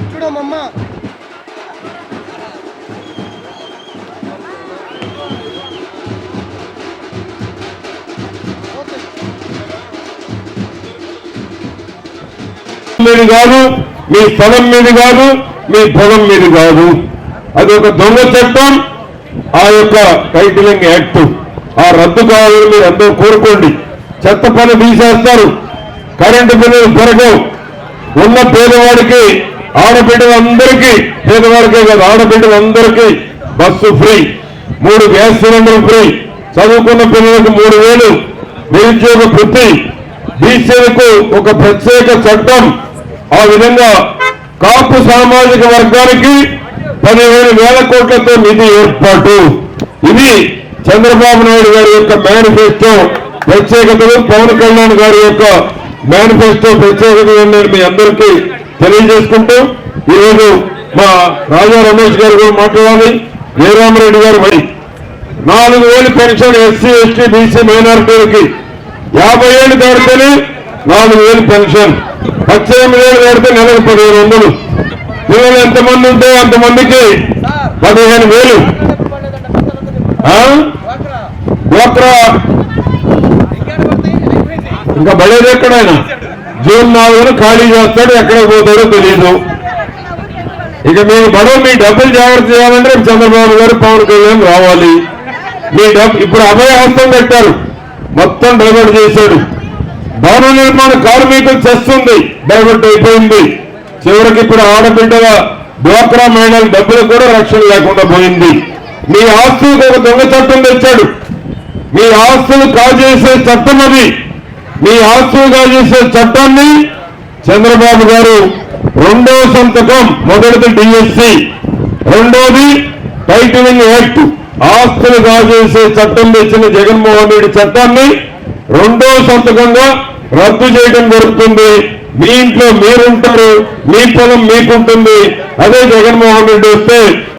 చూడమ్మమ్మ. మీద కాదు మీ స్థలం మీద కాదు మీ ధనం మీద కాదు. అది ఒక దొంగ చట్టం ఆ యొక్క టైటిలింగ్ యాక్ట్. ఆ రద్దు కావాలని మీరు అందరూ కోరుకోండి. చెత్త పని తీసేస్తారు. కరెంటు బిల్లులు పెరగవు. ఉన్న పేదవాడికి ఆడబిడ్డలందరికీ పేదవాడికే కాదు ఆడబిడ్డలందరికీ బస్సు ఫ్రీ. మూడు గ్యాస్ సిలిండర్ ఫ్రీ. చదువుకున్న పిల్లలకు మూడు వేలు నిరుద్యోగ వృత్తి. బీసీలకు ఒక ప్రత్యేక చట్టం. ఆ విధంగా కాపు సామాజిక వర్గానికి పదిహేను వేల కోట్లతో నిధి ఏర్పాటు. ఇది చంద్రబాబు నాయుడు గారి యొక్క మేనిఫెస్టో ప్రత్యేకతలు పవన్ కళ్యాణ్ గారి యొక్క మేనిఫెస్టో ప్రత్యేకతలు నేను మీ అందరికీ తెలియజేసుకుంటూ ఈరోజు మా రాజా రమేష్ గారు కూడా మాట్లాడాలి. జయరామరెడ్డి గారు మరి నాలుగు వేలు పెన్షన్ ఎస్సీ ఎస్టీ బీసీ మైనారిటీలకి యాభై ఏళ్ళు దాడితేనే నాలుగు వేలు పెన్షన్ పద్దెనిమిది ఏళ్ళు దాడితే నెలకు పదిహేను వందలు. పిల్లలు ఎంతమంది ఉంటే అంతమందికి పదిహేను వేలు. డ్వాక్రా? ఇంకా బడేది ఎక్కడైనా జూన్ నాలుగున ఖాళీ చేస్తాడు ఎక్కడ పోతాడో తెలియదు ఇక మీ బడవ మీ డబ్బులు జాగ్రత్త చేయాలంటే చంద్రబాబు గారు పవన్ కళ్యాణ్ రావాలి. మీ డబ్బు ఇప్పుడు అభయ హస్తం పెట్టారు మొత్తం డైవర్ట్ చేశాడు. భవన నిర్మాణ కార్మికులు చేస్తుంది. డైవర్ట్ అయిపోయింది. చివరికి ఇప్పుడు ఆడబిడ్డల డ్వాక్రా మహిళల డబ్బులు కూడా రక్షణ లేకుండా పోయింది. మీ ఆస్తులకు ఒక దొంగ చట్టం తెచ్చాడు. మీ ఆస్తులు కాజేసే చట్టం అది. మీ ఆస్తులు కాజేసే చట్టాన్ని చంద్రబాబు గారు రెండో సంతకం మొదటిది డిఎస్సి రెండోది టైటిలింగ్ యాక్ట్. ఆస్తులు కాజేసే చట్టం తెచ్చిన జగన్మోహన్ రెడ్డి చట్టాన్ని రెండో సంతకంగా రద్దు చేయడం జరుగుతుంది. మీ ఇంట్లో మీరుంటారు మీ పొలం మీకుంటుంది. అదే జగన్మోహన్ రెడ్డి వస్తే